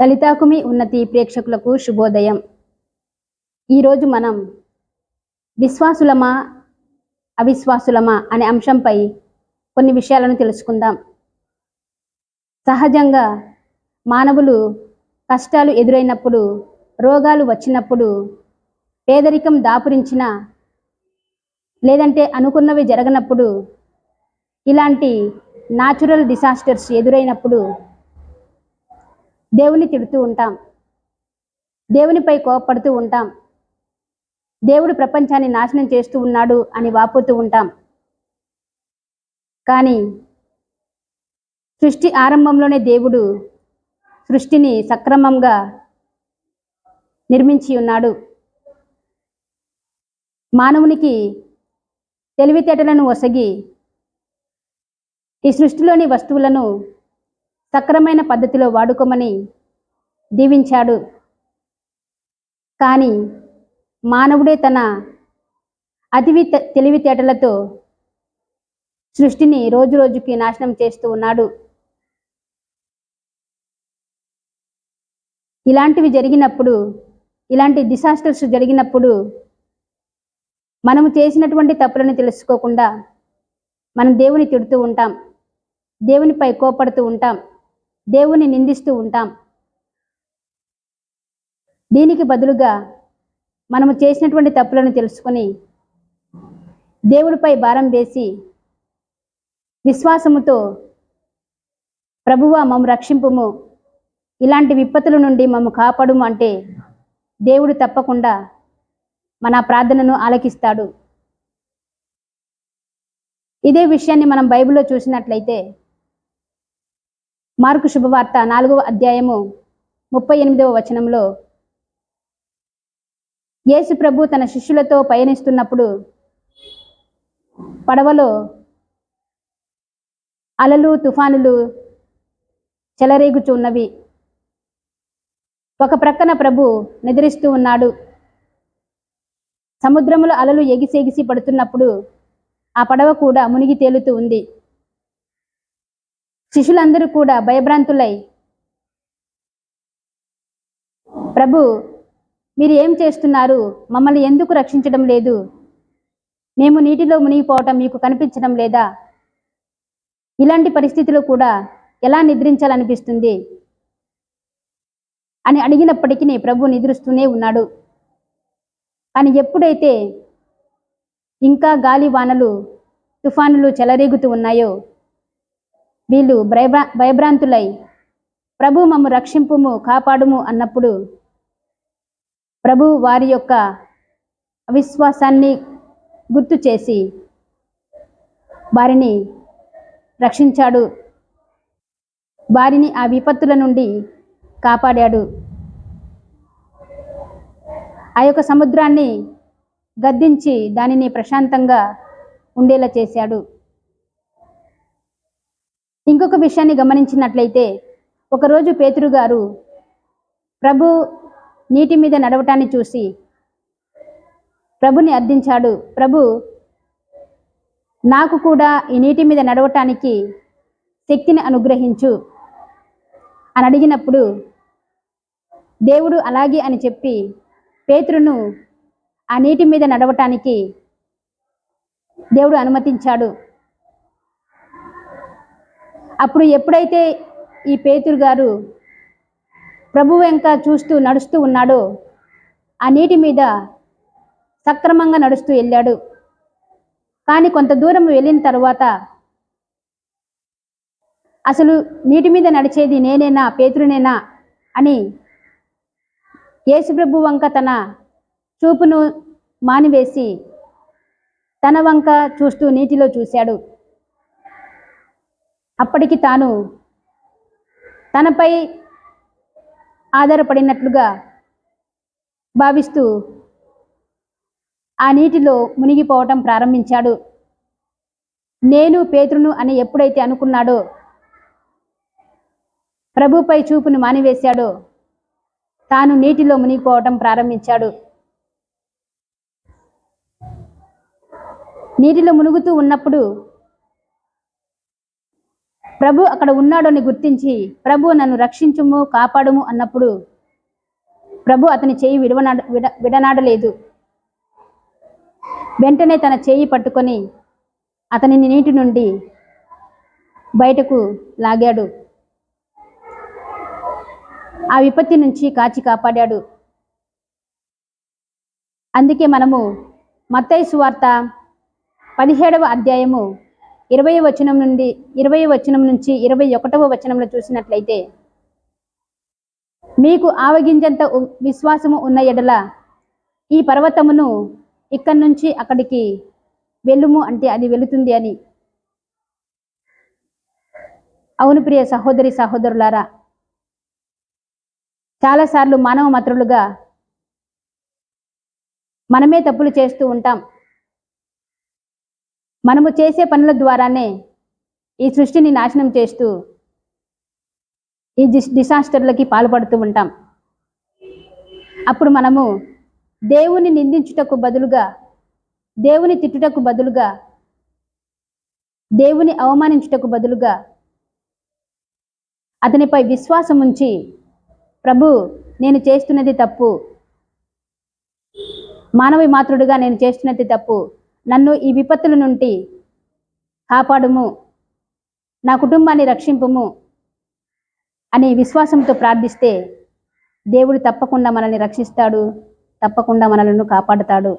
లలితాకుమి ఉన్నతి ప్రేక్షకులకు శుభోదయం. ఈరోజు మనం విశ్వాసులమా అవిశ్వాసులమా అనే అంశంపై కొన్ని విషయాలను తెలుసుకుందాం. సహజంగా మానవులు కష్టాలు ఎదురైనప్పుడు రోగాలు వచ్చినప్పుడు పేదరికం దాపురించిన లేదంటే అనుకున్నవి జరగనప్పుడు ఇలాంటి న్యాచురల్ డిసాస్టర్స్ ఎదురైనప్పుడు దేవుని తిడుతూ ఉంటాం. దేవునిపై కోపపడుతూ ఉంటాం. దేవుడు ప్రపంచాన్ని నాశనం చేస్తూ ఉన్నాడు అని వాపోతూ ఉంటాం. కానీ సృష్టి ఆరంభంలోనే దేవుడు సృష్టిని సక్రమంగా నిర్మించి ఉన్నాడు. మానవునికి తెలివితేటలను ఒసగి ఈ సృష్టిలోని వస్తువులను సక్రమైన పద్ధతిలో వాడుకోమని దీవించాడు. కానీ మానవుడే తన అతివి తెలివితేటలతో సృష్టిని రోజు రోజుకి నాశనం చేస్తూ ఉన్నాడు. ఇలాంటివి జరిగినప్పుడు ఇలాంటి డిసాస్టర్స్ జరిగినప్పుడు మనము చేసినటువంటి తప్పులను తెలుసుకోకుండా మనం దేవుని తిడుతూ ఉంటాం. దేవునిపై కోపడుతూ ఉంటాం. దేవుని నిందిస్తూ ఉంటాం. దీనికి బదులుగా మనము చేసినటువంటి తప్పులను తెలుసుకొని దేవుడిపై భారం వేసి విశ్వాసముతో ప్రభువ మమ్మ రక్షింపుము. ఇలాంటి విపత్తుల నుండి మమ్మ కాపాడుము అంటే దేవుడు తప్పకుండా మన ప్రార్థనను ఆలకిస్తాడు. ఇదే విషయాన్ని మనం బైబిల్లో చూసినట్లయితే మార్కు శుభవార్త నాలుగవ అధ్యాయము ముప్పై ఎనిమిదవ వచనంలో యేసు ప్రభు తన శిష్యులతో పయనిస్తున్నప్పుడు పడవలో అలలు తుఫానులు చెలరేగుచున్నవి. ఒక ప్రక్కన ప్రభు నిద్రిస్తూ ఉన్నాడు. సముద్రములో అలలు ఎగిసెగిసి పడుతున్నప్పుడు ఆ పడవ కూడా మునిగి తేలుతూ ఉంది. శిష్యులందరూ కూడా భయభ్రాంతులై ప్రభు మీరు ఏం చేస్తున్నారు? మమ్మల్ని ఎందుకు రక్షించడం లేదు? మేము నీటిలో మునిగిపోవటం మీకు కనిపించడం లేదా? ఇలాంటి పరిస్థితిలో కూడా ఎలా నిద్రించాలనిపిస్తుంది? అని అడిగినప్పటికీ ప్రభు నిద్రిస్తూనే ఉన్నాడు. కానీ ఎప్పుడైతే ఇంకా గాలి వానలు తుఫానులు చెలరేగుతూ ఉన్నాయో వీళ్ళు భయభ్రా భయభ్రాంతులై ప్రభు మమ్ము రక్షింపుము కాపాడుము అన్నప్పుడు ప్రభు వారి యొక్క అవిశ్వాసాన్ని గుర్తు చేసి వారిని రక్షించాడు. వారిని ఆ విపత్తుల నుండి కాపాడాడు. ఆ యొక్క సముద్రాన్ని గద్దించి దానిని ప్రశాంతంగా ఉండేలా చేశాడు. ఇంకొక విషయాన్ని గమనించినట్లయితే ఒకరోజు పేతురు గారు ప్రభు నీటి మీద నడవటాన్ని చూసి ప్రభుని అర్థించాడు ప్రభు నాకు కూడా ఈ నీటి మీద నడవటానికి శక్తిని అనుగ్రహించు అని అడిగినప్పుడు దేవుడు అలాగే అని చెప్పి పేతురును ఆ నీటి మీద నడవటానికి దేవుడు అనుమతించాడు. అప్పుడు ఎప్పుడైతే ఈ పేతురు గారు ప్రభు వెంక చూస్తూ నడుస్తూ ఉన్నాడో ఆ నీటి మీద సక్రమంగా నడుస్తూ వెళ్ళాడు. కానీ కొంత దూరం వెళ్ళిన తర్వాత అసలు నీటి మీద నడిచేది నేనేనా పేతురునేనా అని యేసుప్రభు వంక తన చూపును మానివేసి తన వంక చూస్తూ నీటిలో చూశాడు. అప్పటికి తాను తనపై ఆధారపడినట్లుగా భావిస్తూ ఆ నీటిలో మునిగిపోవటం ప్రారంభించాడు. నేను పేతురును అని ఎప్పుడైతే అనుకున్నాడో ప్రభుపై చూపును మానివేశాడో తాను నీటిలో మునిగిపోవటం ప్రారంభించాడు. నీటిలో మునుగుతూ ఉన్నప్పుడు ప్రభు అక్కడ ఉన్నాడని గుర్తించి ప్రభు నన్ను రక్షించుము కాపాడుము అన్నప్పుడు ప్రభు అతని చేయి విడవనాడ విడ విడనాడలేదు. వెంటనే తన చేయి పట్టుకొని అతనిని నీటి నుండి బయటకు లాగాడు. ఆ విపత్తి నుంచి కాచి కాపాడాడు. అందుకే మనము మత్తైసు వార్త పదిహేడవ అధ్యాయము ఇరవై వచనం నుండి ఇరవై వచనం నుంచి ఇరవై ఒకటవ వచనంలో చూసినట్లయితే మీకు ఆవగింజంత విశ్వాసము ఉన్న ఎడల ఈ పర్వతమును ఇక్కడి నుంచి అక్కడికి వెళ్ళుము అంటే అది వెళుతుంది అని. అవును ప్రియ సహోదరి సహోదరులారా చాలాసార్లు మానవ మాత్రులుగా మనమే తప్పులు చేస్తూ ఉంటాం. మనము చేసే పనుల ద్వారానే ఈ సృష్టిని నాశనం చేస్తూ ఈ డిస్ డిసాస్టర్లకి పాల్పడుతూ ఉంటాం. అప్పుడు మనము దేవుని నిందించుటకు బదులుగా దేవుని తిట్టుటకు బదులుగా దేవుని అవమానించుటకు బదులుగా అతనిపై విశ్వాసం ఉంచి ప్రభు నేను చేస్తున్నది తప్పు. మానవి మాతృడుగా నేను చేస్తున్నది తప్పు. నన్ను ఈ విపత్తుల నుండి కాపాడుము. నా కుటుంబాన్ని రక్షింపుము అనే విశ్వాసంతో ప్రార్థిస్తే దేవుడు తప్పకుండా మనల్ని రక్షిస్తాడు తప్పకుండా మనలను కాపాడుతాడు.